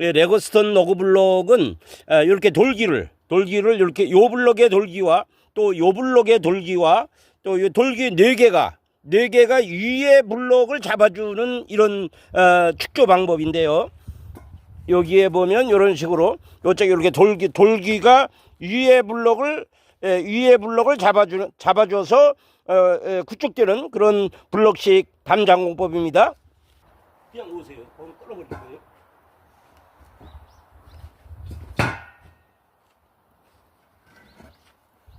예, 레거스턴 로그 블록은 아, 이렇게 돌기를 돌기를 이렇게 요 블록의 돌기와 또 요 블록의 돌기와 또이 돌기 네 개가 네 개가 위에 블록을 잡아주는 이런 어, 축조 방법인데요. 여기에 보면 이런 식으로 요쪽에 이렇게 돌기 돌기가 위에 블록을 예, 위에 블록을 잡아주는 잡아줘서 어, 예, 구축되는 그런 블록식 담장공법입니다. 그냥 오세요. 끌어버릴 거예요.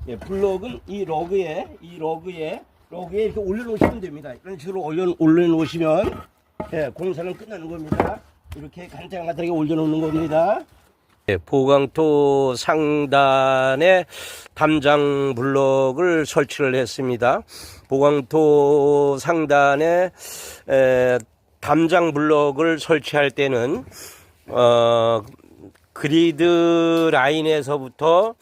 예, 블록은 이 러그에 이 러그에 러그에 이렇게 올려놓으시면 됩니다. 이런 식으로 올려 올려놓으시면 예, 공사는 끝나는 겁니다. 이렇게 간장간장하게 올려놓는 겁니다. 예, 보강토 상단에 담장 블록을 설치를 했습니다. 보강토 상단에 에, 담장 블록을 설치할 때는 어, 그리드 라인에서부터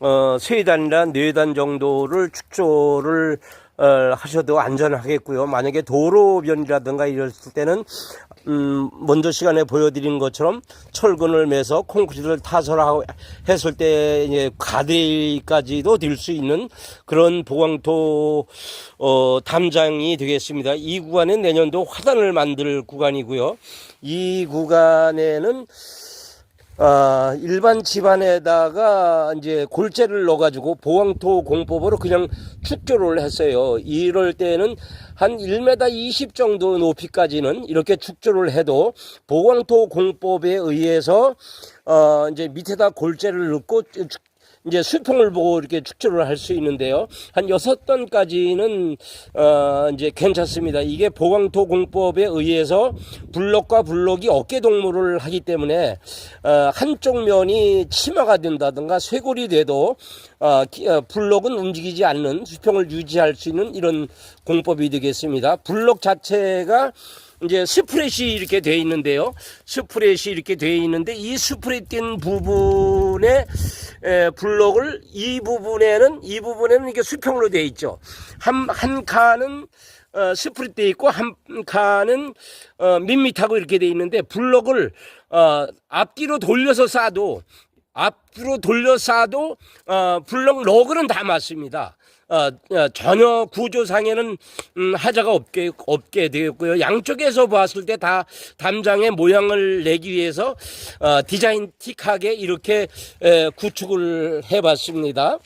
어, 세 단이나 네 단 정도를 축조를 어, 하셔도 안전하겠고요. 만약에 도로변이라든가 이랬을 때는 음, 먼저 시간에 보여드린 것처럼 철근을 매서 콘크리트를 타설하고 했을 때 이제 가대까지도 될 수 있는 그런 보강토 어, 담장이 되겠습니다. 이 구간은 내년도 화단을 만들 구간이고요. 이 구간에는 아, 일반 집안에다가 이제 골재를 넣어가지고 보왕토 공법으로 그냥 축조를 했어요. 이럴 때는 한 1m 20 정도 높이까지는 이렇게 축조를 해도 보왕토 공법에 의해서 어, 이제 밑에다 골재를 넣고 축- 이제 수평을 보고 이렇게 축조를 할 수 있는데요. 한 여섯 던까지는 어 이제 괜찮습니다. 이게 보강토 공법에 의해서 블록과 블록이 어깨 동무를 하기 때문에 어 한쪽 면이 치마가 된다든가 쇄골이 돼도 어 기- 어, 블록은 움직이지 않는 수평을 유지할 수 있는 이런 공법이 되겠습니다. 블록 자체가 이제 스프렛이 이렇게 돼 있는데요. 스프렛이 이렇게 돼 있는데 이 스프렛 된 부분에 에, 블록을 이 부분에는 이 부분에는 이게 수평으로 돼 있죠. 한 한 칸은 어, 스프릿 돼 있고 한 칸은 어, 밋밋하고 이렇게 돼 있는데 블록을 어, 앞뒤로 돌려서 쏴도 앞으로 돌려 쏴도 어, 블록 로그는 다 맞습니다. 어, 어, 전혀 구조상에는 음, 하자가 없게 없게 되었고요. 양쪽에서 봤을 때 다 담장의 모양을 내기 위해서 어, 디자인틱하게 이렇게 에, 구축을 해봤습니다.